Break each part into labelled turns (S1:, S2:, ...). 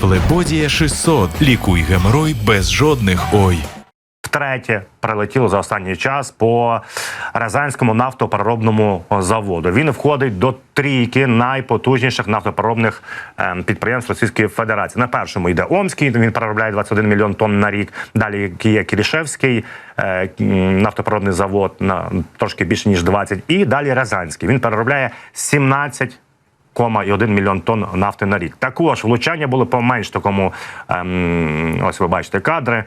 S1: Флебодія 600. Лікуй геморой без жодних ой.
S2: Втретє прилетіло за останній час по Рязанському нафтопереробному заводу. Він входить до трійки найпотужніших нафтопереробних ем, підприємств Російської Федерації. На першому йде Омський, він переробляє 21 мільйон тонн на рік. Далі є Кірішевський е, нафтопереробний завод на трошки більше ніж 20. І далі Рязанський. Він переробляє 17 1 мільйон тонн нафти на рік. Також влучання були по менш такому. Ем, ось ви бачите кадри.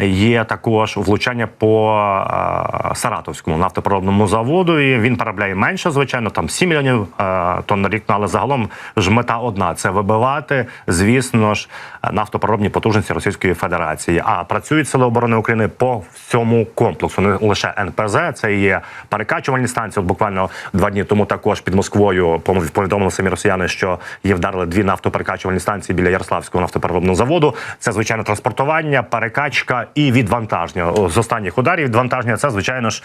S2: Є також влучання по е, Саратовському нафтопереробному заводу. І він переробляє менше, звичайно, там 7 мільйонів е, тонн на рік. ну, Але загалом ж мета одна це вибивати, звісно ж, нафтопереробні потужності Російської Федерації. А працюють сили оборони України по всьому комплексу. Не лише НПЗ, це є перекачувальні станції. От буквально два дні тому також під Москвою повідомили самі росіяни, що є вдарили дві нафтоперекачувальні станції біля Ярославського нафтопереробного заводу. Це звичайно транспортування, перекачка і відвантаження. З останніх ударів відвантаження це звичайно ж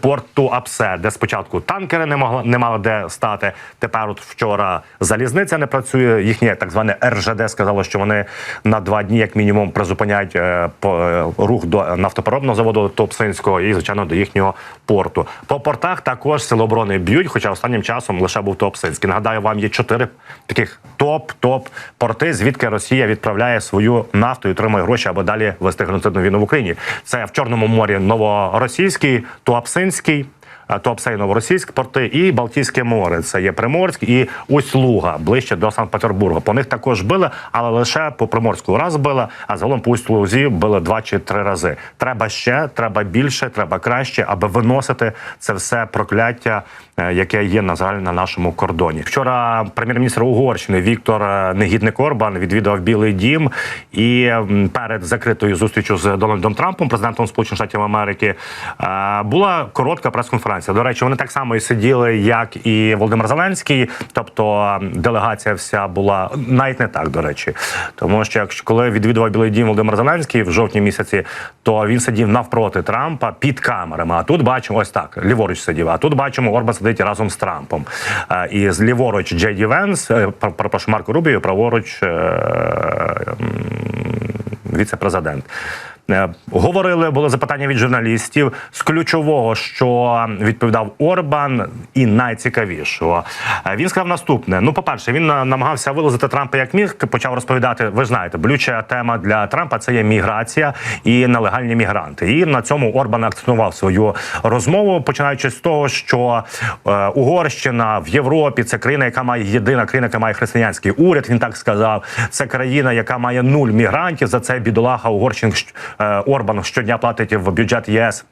S2: порту Апсе, де спочатку танкери не могли не мали де стати. Тепер, от вчора залізниця не працює. Їхнє так зване РЖД сказало, що вони на два дні, як мінімум, призупиняють е, по, е, рух до нафтопереробного заводу Топсинського і звичайно до їхнього порту. По портах також сили оборони б'ють, хоча останнім часом лише був Топсинський. Нагадаю, вам є чотири таких топ-топ порти, звідки Росія відправляє свою нафту і отримує гроші, аби далі вести геноцидну війну в Україні. Це в Чорному морі Новоросійський, Туапсинський. Е, Туапсе і Новоросійськ порти і Балтійське море. Це є Приморськ і Усть-Луга, ближче до Санкт-Петербурга. По них також били, але лише по Приморську раз били, а загалом по Усть-Лузі били два чи три рази. Треба ще, треба більше, треба краще, аби виносити це все прокляття, е, яке є на жаль на нашому кордоні. Вчора прем'єр-міністр Угорщини Віктор е, Негідник Орбан відвідав Білий Дім і перед закритою зустрічю з Дональдом Трампом, президентом Сполучених Штатів Америки, була коротка прес-конференція. До речі, вони так само і сиділи, як і Володимир Зеленський. Тобто делегація вся була навіть не так, до речі, тому що якщо коли відвідував Білий Дім Володимир Зеленський в жовтні місяці, то він сидів навпроти Трампа під камерами. А тут бачимо ось так: ліворуч сидів. А тут бачимо, Орбан сидить разом з Трампом. Е, І з ліворуч Джей Ді Венс, е, Марко Рубіо, праворуч. е, віце-президент. Е, Говорили, були запитання від журналістів з ключового, що відповідав Орбан, і найцікавішого. Е, Він сказав наступне: ну, по-перше, він намагався вилазити Трампа як міг, почав розповідати. Ви знаєте, болюча тема для Трампа це є міграція і нелегальні мігранти. І на цьому Орбан акцентував свою розмову, починаючи з того, що е, Угорщина в Європі це країна, яка має єдина країна, яка має християнський уряд. Він так сказав. Це країна, яка має нуль мігрантів. За це бідолаха Угорщин е, Орбан щодня платить в бюджет ЄС.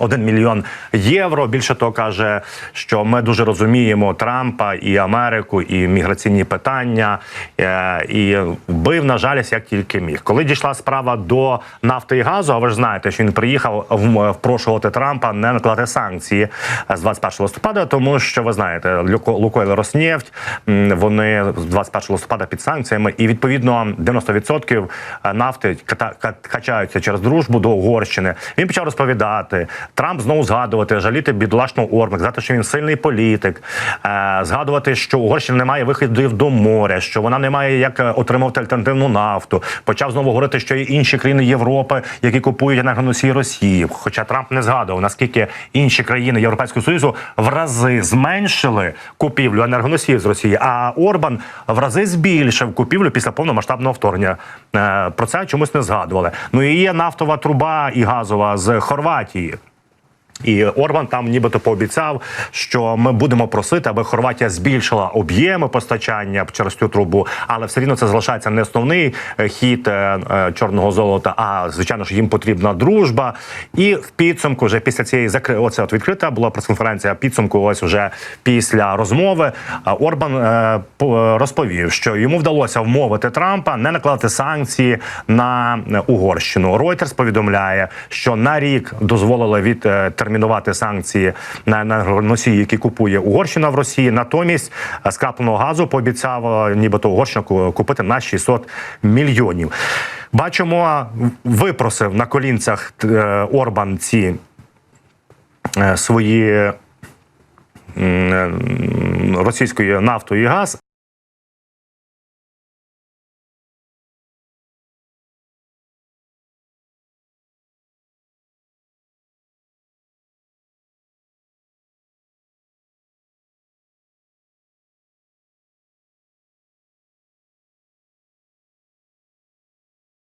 S2: Один мільйон євро. Більше того каже, що ми дуже розуміємо Трампа і Америку, і міграційні питання, е, і бив на жалість як тільки міг. Коли дійшла справа до нафти і газу, а ви ж знаєте, що він приїхав впрошувати Трампа не накладати санкції з 21 листопада, тому що ви знаєте, Лукойл Роснефть вони з 21 листопада під санкціями, і відповідно 90% нафти ката- качаються через дружбу до Угорщини. Він почав розповідати. Трамп знову згадувати, жаліти бідолашного Орбана, сказати, що він сильний політик, е, згадувати, що Угорщина не має виходів до моря, що вона не має як е, отримувати альтернативну нафту. Почав знову говорити, що є інші країни Європи, які купують енергоносії Росії. Хоча Трамп не згадував, наскільки інші країни Європейського союзу в рази зменшили купівлю енергоносіїв з Росії, а Орбан в рази збільшив купівлю після повномасштабного вторгнення. Е, Про це чомусь не згадували. Ну і є нафтова труба і газова з Хорватії. І Орбан там нібито пообіцяв, що ми будемо просити, аби Хорватія збільшила об'єми постачання через цю трубу, але все рівно це залишається не основний е, хід е, е, чорного золота. А звичайно ж їм потрібна дружба. І в підсумку, вже після цієї закри... оце от відкрита була прес-конференція. Підсумку, ось вже після розмови Орбан по- розповів, що йому вдалося вмовити Трампа не накладати санкції на Угорщину. Reuters повідомляє, що на рік дозволили відтермінувати санкції на енергоносії, які купує Угорщина в Росії. Натомість е, скрапленого газу пообіцяв е, нібито Угорщина купити на 600 мільйонів. Бачимо, випросив на колінцях е, Орбан ці е, свої е, російської нафту і газ.